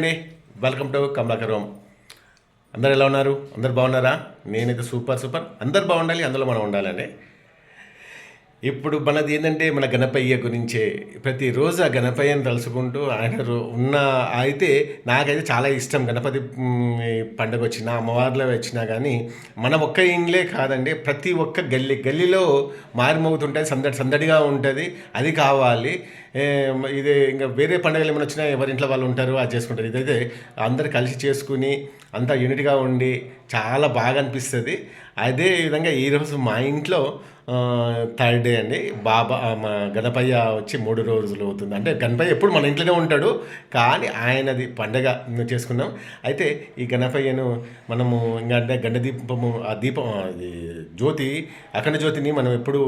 అండి. Welcome to Kamalakaram అందరు ఎలా ఉన్నారు? అందరు బాగున్నారా? నేనైతే సూపర్ సూపర్. అందరు బాగుండాలి అందులో మనం ఉండాలండి. ఇప్పుడు మనది ఏంటంటే మన గణపయ్య గురించే. ప్రతిరోజు ఆ గణపయ్యని తలుచుకుంటూ ఆయన రో- ఉన్న అయితే నాకైతే చాలా ఇష్టం. గణపతి పండుగ వచ్చినా అమ్మవార్లో వచ్చినా కానీ మన ఒక్క ఇండ్లే కాదండి. ప్రతి ఒక్క గల్లీ గల్లీలో మారిమోగుతుంటుంది సందడి సందడిగా ఉంటుంది. అది కావాలి. ఇది ఇంకా వేరే పండుగలు ఏమైనా వచ్చినా ఎవరి ఇంట్లో వాళ్ళు ఉంటారు అది చేసుకుంటారు. ఇదైతే అందరు కలిసి చేసుకుని అంతా యూనిట్గా ఉండి చాలా బాగా అనిపిస్తుంది. అదే విధంగా ఈరోజు మా ఇంట్లో థర్డ్ డే అండి. బాబా మా గణపయ్య వచ్చి మూడు రోజులు అవుతుంది. అంటే గణపయ్య ఎప్పుడు మన ఇంట్లోనే ఉంటాడు కానీ ఆయనది పండగ చేసుకున్నాం. అయితే ఈ గణపయ్యను మనము ఇంకా అంటే గండ దీపము ఆ దీపం అది జ్యోతి అఖండ జ్యోతిని మనం ఎప్పుడు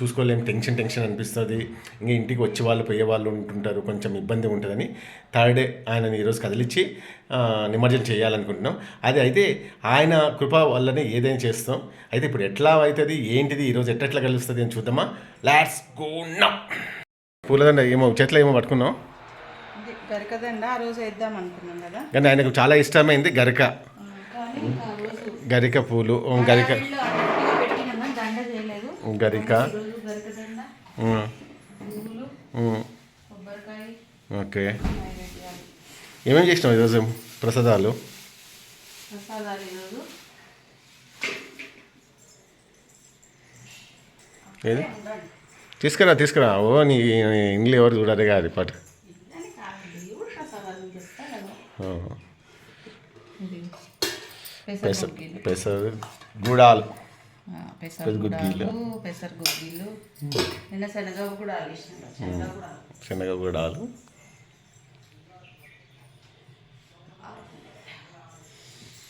చూసుకోలేము టెన్షన్ టెన్షన్ అనిపిస్తుంది. ఇంకా ఇంటికి వచ్చే వాళ్ళు పోయే వాళ్ళు ఉంటుంటారు కొంచెం ఇబ్బంది ఉంటుందని థర్డ్ డే ఆయనని ఈరోజు కదిలిచ్చి నిమజ్జనం చేయాలనుకుంటున్నాం. అది అయితే ఆయన కృప వల్లనే ఏదైనా చేస్తాం. అయితే ఇప్పుడు ఎట్లా అవుతుంది ఏంటిది ఈరోజు ఎట్లా కలుస్తుంది అని చూద్దామా? లాట్స్ గో నౌ పూలదండ ఏమో చేతిలో ఏమో పట్టుకున్నాం ఇది గరికదండ ఆ రోజు వేద్దాం అనుకున్నాం కదా. కానీ ఆయనకు చాలా ఇష్టమైంది గరిక. గరిక పూలు గరిక. గరిక ఈరోజు గరికదండ ఉమ్, పువ్వులు ఉమ్, కొబ్బరికాయ ఓకే. నైవేద్యాలు ఏమేమి చేసినాం ఈరోజు ప్రసాదాలు? ప్రసాదాలు ఈరోజు. ఏది? తీసుకురా తీసుకురా. ఓ నీ ఇంట్లో ఎవరు పాటు ఇదని కాదు ఇది పెసర గుడాలు. ఆ, పెసర పెసర గుగ్గిలు. గుడాలు పెసర గుగ్గిలు నిన్న శనగ కూడా వేసినాం శనగ కూడా శనగ గుడాలు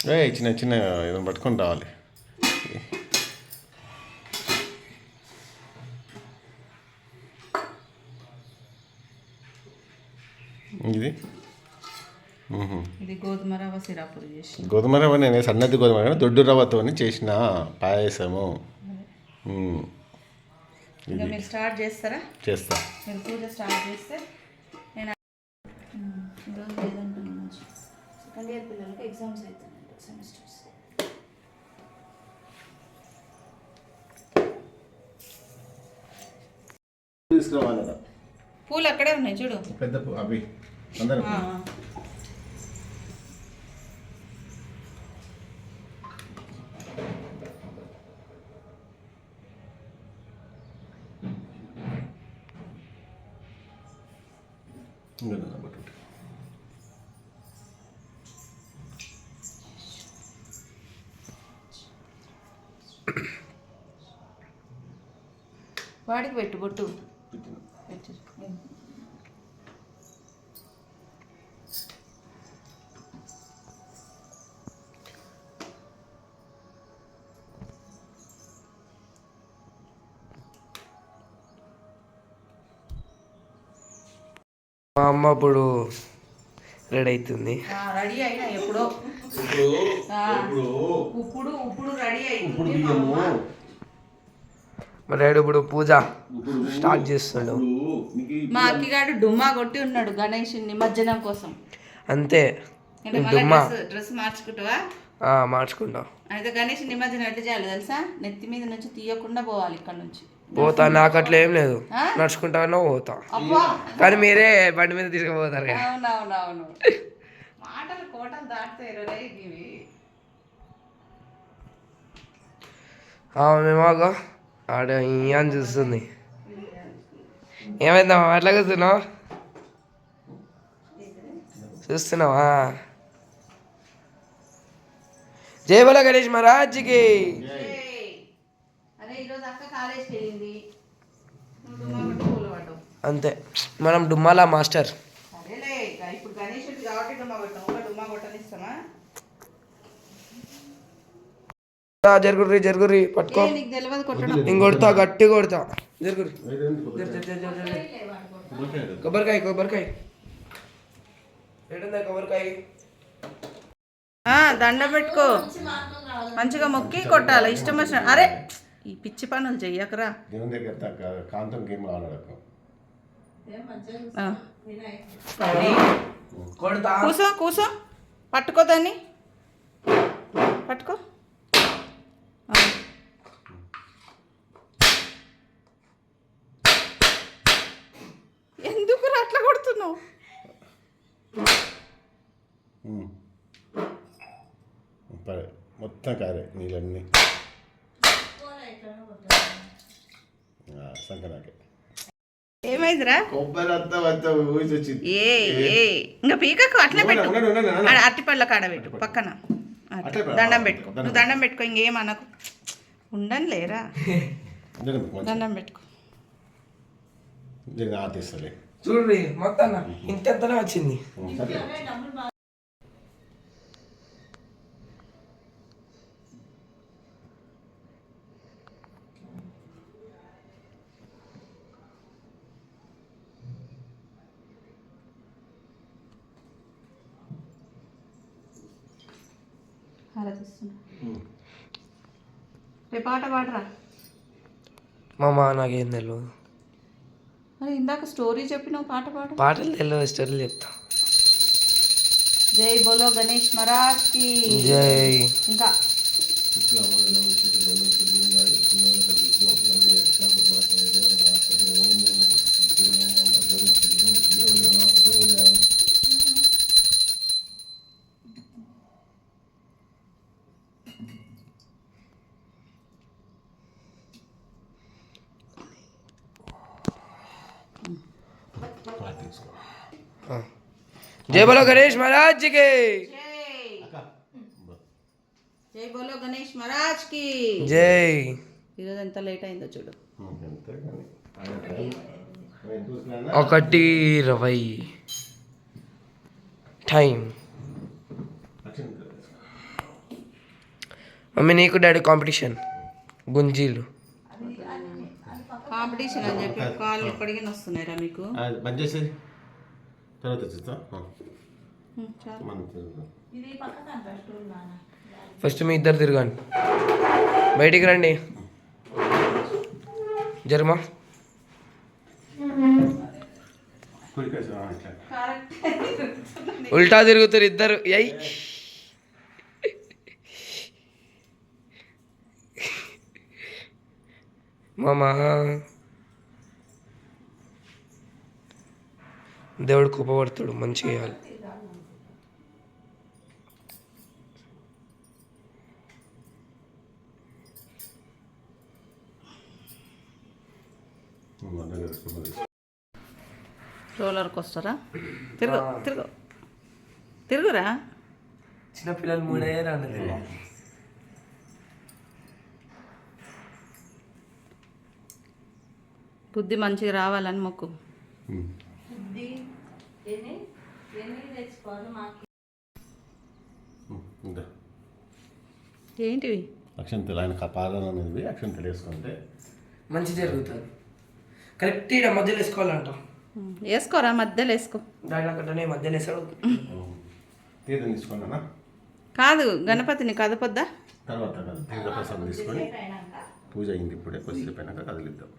ఏ చిన్న చిన్న ఏదో పట్టుకొని రావాలి. ఇది. ఇది గోధుమ రవ్వ సిరాపుడు చేసి గోధుమ రవ్వ నేను సన్నది గోధుమ రవ్వ దొడ్డు రవ్వతో చేసిన పాయసము. మీరు స్టార్ట్ చేస్తారా? చేస్తా. మీరు పూజ స్టార్ట్ చేస్తే నేను ఈరోజు లేదంటున్నాను సెకండ్ ఇయర్ పిల్లలకి ఎగ్జామ్స్ అవుతున్నాయి సెమిస్టర్స్ తీసుకురావాలి పూలు అక్కడే ఉన్నాయి చూడు. పెద్ద పు- అవి. అందరూ వాడికి పెట్టు బొట్టు. మా అమ్మ ఇప్పుడు రెడీ అవుతుంది. రెడీ అయినా ఎప్పుడో. ఇప్పుడు ఇప్పుడు. రెడీ ఇప్పుడు అయింది బియ్యము. మా డాడీ ఇప్పుడు పూజ స్టార్ట్ చేస్తుండు మా అక్కిగాడు డుమ్మా కొట్టి ఉన్నాడు గణేష్ నిమజ్జనం కోసం. అంతే. డుమ్మా. డ్రెస్ మార్చుకుంటావా? ఆ, మార్చుకుంటాం. అయితే గణేష్ నిమజ్జనం ఎట్లా చేయాలి తెలుసా? నెత్తి మీద నుంచి తీయకుండా పోవాలి ఇక్కడ నుంచి. పోతా నాకు అట్లా ఏం లేదు? నడుచుకుంటానో పోతా. కానీ మీరే బండి మీద తీసుకుపోతారు. అవునవునవును. మాటలు కోటలు దాటుతాయి రే ఇవి ఆ, మేమాగో ఆడ అని చూస్తుంది. ఏమైందమ్మా? అట్లా కూర్చున్నావు? చూస్తున్నావా? జై బోలో గణేష్ మహారాజ్కి. అంతే. మనం డుమ్మాలా మాస్టర్. ఇప్పుడు గణేషుడికి కాబట్టి డుమ్మా కొట్టాం ఒక డుమ్మా కొట్టనిస్తామా ఆ, జరుగుర్రి జరుగుర్రి పట్టుకో. ఏ నీకు తెలియదు కొట్టడం. ఇంక కొడతా గట్టి కొడతా. జరుగుర్రి. కొబ్బరికాయ కొబ్బరికాయ. కొబ్బరికాయ? ఆ, దండ పెట్టుకో. మంచిగా మొక్కి కొట్టాలి ఇష్టం వచ్చిన అరే ఈ పిచ్చి పనులు చెయ్యకరా. దేవుని దగ్గర తా- కాంతం గేమ్ ఆడకు. ఆ, కొడతా. కూసో కూసో. పట్టుకో దాన్ని. పట్టుకో. ఎందుకు అట్లా కొడుతున్నావు. పరే మొత్తం కారే నీళ్ళన్నీ. సంకనాకే ఏమైందిరా? కొబ్బరి అంతా అంతా ఊసి వచ్చింది ఏ? ఏ ఇంకా పీకకు అట్లే పెట్టు. అరటిపళ్ళ కాడ పెట్టు పక్కన. దండం పెట్టుకో. దండం నువ్వు దండం పెట్టుకో ఇంకేం అనకు. ఉండని లేరా? దండం పెట్టుకో చూడ్రి మొత్తం ఇంతెంతనే వచ్చింది. రేపు పాట పాడరా? మామ నాకేం తెలియదు మరి ఇందాక స్టోరీ చెప్పినావు పాట పాడు. పాటలు తెలియదు స్టోరీలు చెప్తా. జై బోలో గణేష్ మహారాజ్కి. జై. ఇంకా. జై బోలో గణేష్ మహారాజ్కి జై బోలో గణేష్ మహారాజ్కి జై ఈరోజు ఎంత లేట్ అయిందో చూడు। ఒకటి ఇరవై టైం। మమ్మీ నీకు డాడీ కాంపిటీషన్ గుంజీలు। కాంపిటీషన్ అని చెప్పి కాళ్ళు ఇప్పటికీ వస్తున్నాయిరా మీకు? బంద్ చేసేది తర్వాత. ఫస్ట్ మీ ఇద్దరు తిరగండి. బయటికి రండి. జర్మా. ఉల్టా తిరుగుతారు ఇద్దరు. ఎయ్ మామా. దేవుడు కోపపడతాడు మంచిగా చేయాలి. రోలర్కి వస్తారా తిరుగు తిరుగు. తిరుగురా? చిన్న పిల్లలు మూడే రండి బుద్ధి మంచిగా రావాలని మొక్కు. ఏంటివి? అక్షంతలు ఆయన పాలన అనేది అక్షంతలు వేసుకుంటే మంచి జరుగుతుంది. కరెక్ట్ ఇక్కడ మధ్యలో వేసుకోవాలంట. వేసుకోరా? మధ్యలో వేసుకో. కట్టనే మధ్యలో వేసాడు. తీర్థం తీసుకున్నానా కాదు గణపతిని కదపొద్దా? తర్వాత కాదు తీర్థ ప్రసాదం తీసుకొని పూజ అయింది ఇప్పుడే కొద్దిసేపు అయినాక కదిలిద్దాం.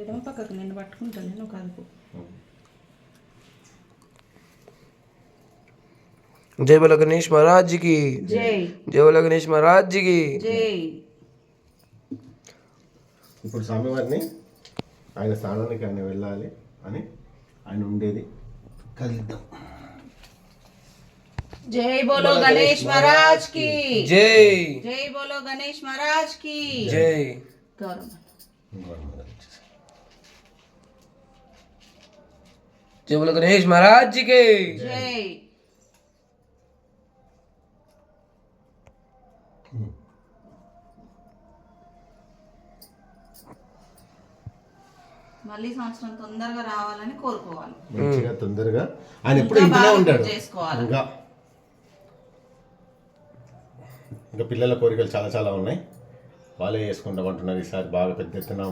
ఎడమ పక్కకు నేను పట్టుకుంటాను నేను కదుపు జై బల గణేష్ మహారాజ్కి జై. జై బల గణేష్ మహారాజ్కి జై. ఇప్పుడు స్వామివారిని ఆయన స్థానానికి ఆయన వెళ్ళాలి అని ఆయన ఉండేది. కదిలిద్దాం జై బోలో గణేష్ మహారాజ్కి. జై. జై బోలో గణేష్ మహారాజ్కి. జై. గౌరవం. జై బల గణేష్ మహారాజ్కి. జై. మళ్ళీ సంవత్సరం తొందరగా రావాలని కోరుకోవాలి. మంచిగా తొందరగా. ఆయన ఎప్పుడు బాగా ఉంటాడు. చేసుకోవాలి. ఇంకా పిల్లల కోరికలు చాలా చాలా ఉన్నాయి. వాళ్ళే చేసుకుంటాం అంటున్నారు ఈసారి బాగా పెద్ద ఎత్తున